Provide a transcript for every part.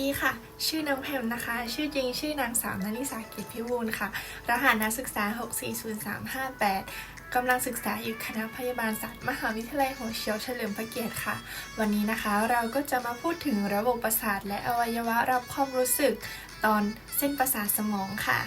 ดีค่ะ ชื่อน้องแพมนะคะ ชื่อจริงชื่อนางสาวนาริสากิจพิบูลค่ะ รหัสนักศึกษา 640358 กำลังศึกษาอยู่คณะพยาบาลศาสตร์มหาวิทยาลัยหัวเฉียวเฉลิมพระเกียรติค่ะ วันนี้นะคะเราก็จะมาพูดถึงระบบประสาทและอวัยวะรับความรู้สึก ตอนเส้นประสาทสมองค่ะ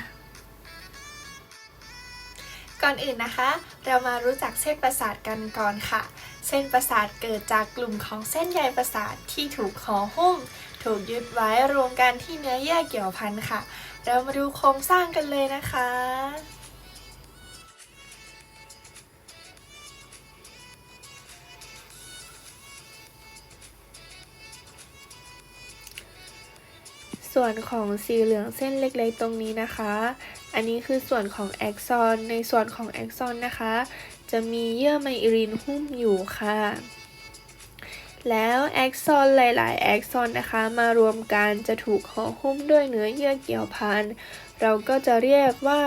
ก่อนอื่นนะคะ เรามารู้จักเส้นประสาทกันก่อนค่ะ เส้นประสาทเกิดจากกลุ่มของเส้นใยประสาทที่ถูกห่อหุ้ม ถูกยึดไว้รวมกันที่เนื้อเยื่อเกี่ยวพันค่ะ เรามาดูโครงสร้างกันเลยนะคะ ส่วนของสีเหลืองเส้นเล็กๆตรงนี้นะคะ อันนี้คือส่วนของแอ็กซอน ในส่วนของแอ็กซอนนะคะ จะมีเยื่อไมอิรินหุ้มอยู่ค่ะ แล้วแอ็กซอนหลาย ๆ แอ็กซอนนะคะ มารวมกันจะถูกห่อหุ้มด้วยเนื้อเยื่อเกี่ยวพัน เราก็จะเรียกว่า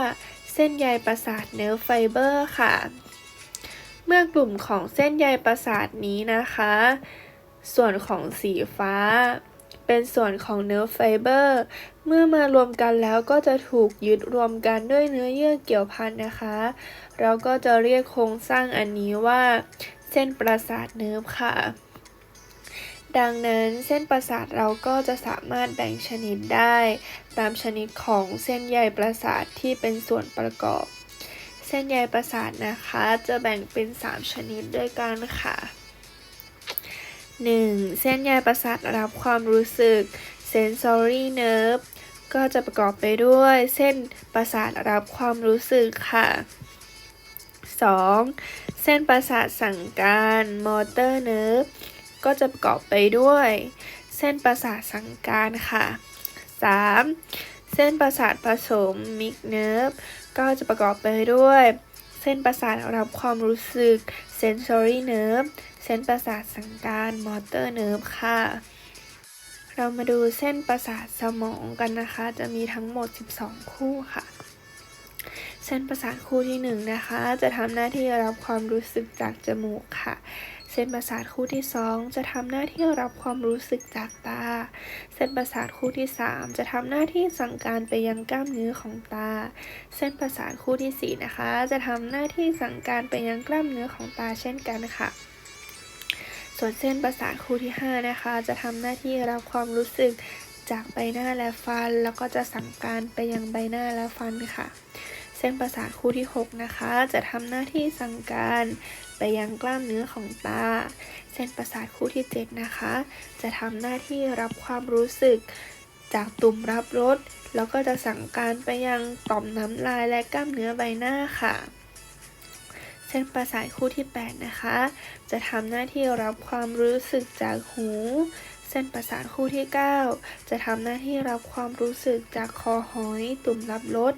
เส้นใยประสาทเนื้อไฟเบอร์ค่ะ เมื่อกลุ่มของเส้นใยประสาทนี้นะคะ ส่วนของสีฟ้า เป็นส่วนของเนื้อไฟเบอร์ เมื่อมารวมกันแล้วก็จะถูกยึดรวมกันด้วยเนื้อเยื่อเกี่ยวพันนะคะ เราก็จะเรียกโครงสร้างอันนี้ว่า เส้นประสาทเนิร์ฟค่ะ ดังนั้นเส้นประสาทเราก็จะสามารถแบ่งชนิดได้ ตามชนิดของเส้นใยประสาทที่เป็นส่วนประกอบ เส้นใยประสาทนะคะ จะแบ่งเป็น 3 ชนิดด้วยกันค่ะ 1. เส้นใยประสาทรับความรู้สึก sensory nerve ก็จะประกอบไปด้วยเส้นประสาทรับความรู้สึกค่ะ 2. เส้นประสาทสั่งการ motor nerve ก็จะประกอบไปด้วย เส้นประสาทสังการค่ะ 3. เส้นประสาทผสม mix nerve ก็จะประกอบไปด้วย เส้นประสาทรับความรู้สึก sensory nerve เส้นประสาทสังการ motor nerve ค่ะ เรามาดูเส้นประสาทสมองกันนะคะ จะมีทั้งหมด 12 คู่ค่ะเส้นประสาทคู่ที่1นะคะ จะทำหน้าที่รับความรู้สึกจากจมูกค่ะ ส้นประสาทคู่ที่ 2 จะทำหน้าที่รับความรู้สึกจากตา เส้นประสาทคู่ที่ 3 จะทำหน้าที่สั่งการไปยังกล้ามเนื้อของตา เส้นประสาทคู่ที่ 4 นะคะ จะทำหน้าที่สั่งการไปยังกล้ามเนื้อของตาเช่นกันค่ะส่วนเส้นประสาทคู่ที่ 5 นะคะ จะทำหน้าที่รับความรู้สึกจากใบหน้าและฟัน แล้วก็จะสั่งการไปยังใบหน้าและฟันค่ะ เส้นประสาทคู่ที่ 6 นะคะ จะทำหน้าที่สั่งการ ไปยังกล้ามเนื้อของตา เส้นประสาทคู่ที่ 7 นะคะ จะทำหน้าที่รับความรู้สึกจากตุ่มรับรสแล้วก็จะสั่งการไปยังต่อมน้ำลายและกล้ามเนื้อใบหน้าค่ะ เส้นประสาทคู่ที่ 8 นะคะ จะทำหน้าที่รับความรู้สึกจากหู เส้นประสาทคู่ที่ 9 จะทำหน้าที่รับความรู้สึกจากคอหอย ตุ่มรับรส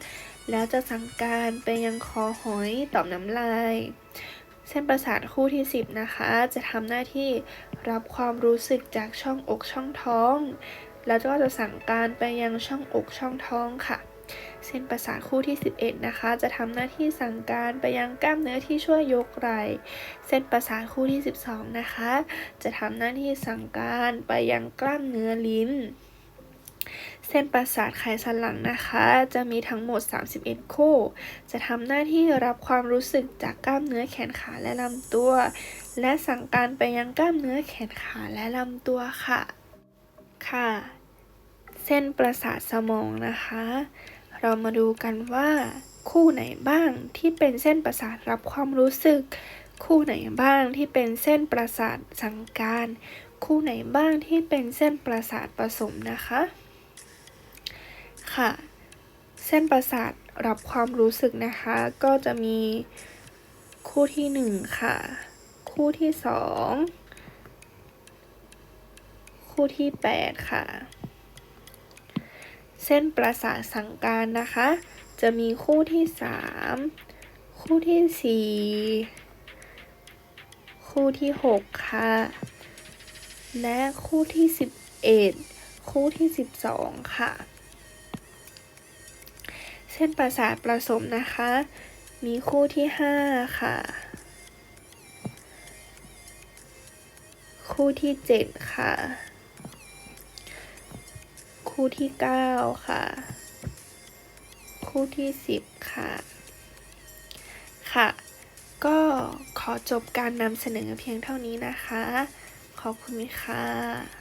แล้วจะสั่งการไปยังคอหอยต่อมน้ำลาย เส้นประสาทคู่ที่ 10 นะคะ จะทำหน้าที่รับความรู้สึกจากช่องอกช่องท้อง แล้วก็จะสั่งการไปยังช่องอกช่องท้องค่ะ เส้นประสาทคู่ที่ 11 นะคะ จะทำหน้าที่สั่งการไปยังกล้ามเนื้อที่ช่วยยกไหล่เส้นประสาทคู่ที่ 12 นะคะ จะทำหน้าที่สั่งการไปยังกล้ามเนื้อลิ้น เส้นประสาทไขสันหลังนะคะ จะมีทั้งหมด 31 คู่ จะทำหน้าที่รับความรู้สึกจากกล้ามเนื้อแขนขาและลำตัว และสั่งการไปยังกล้ามเนื้อแขนขาและลำตัวค่ะ ค่ะ เส้นประสาทสมองนะคะ เรามาดูกันว่า คู่ไหนบ้างที่เป็นเส้นประสาทรับความรู้สึก คู่ไหนบ้างที่เป็นเส้นประสาทสั่งการ คู่ไหนบ้างที่เป็นเส้นประสาทผสมนะคะ ค่ะ เส้นประสาทรับความรู้สึกนะคะ ก็จะมีคู่ที่หนึ่งค่ะ คู่ที่สองคู่ที่แปดค่ะ เส้นประสาทสั่งการนะคะ จะมีคู่ที่สามคู่ที่สี่คู่ที่หกค่ะ และคู่ที่สิบเอ็ดคู่ที่สิบสองค่ะ ส้นประสาทผสมนะคะ มีคู่ที่ห้าค่ะ คู่ที่เจ็ดค่ะ คู่ที่เก้าค่ะ คู่ที่สิบค่ะ ค่ะ ก็ขอจบการนำเสนอเพียงเท่านี้นะคะ ขอบคุณค่ะ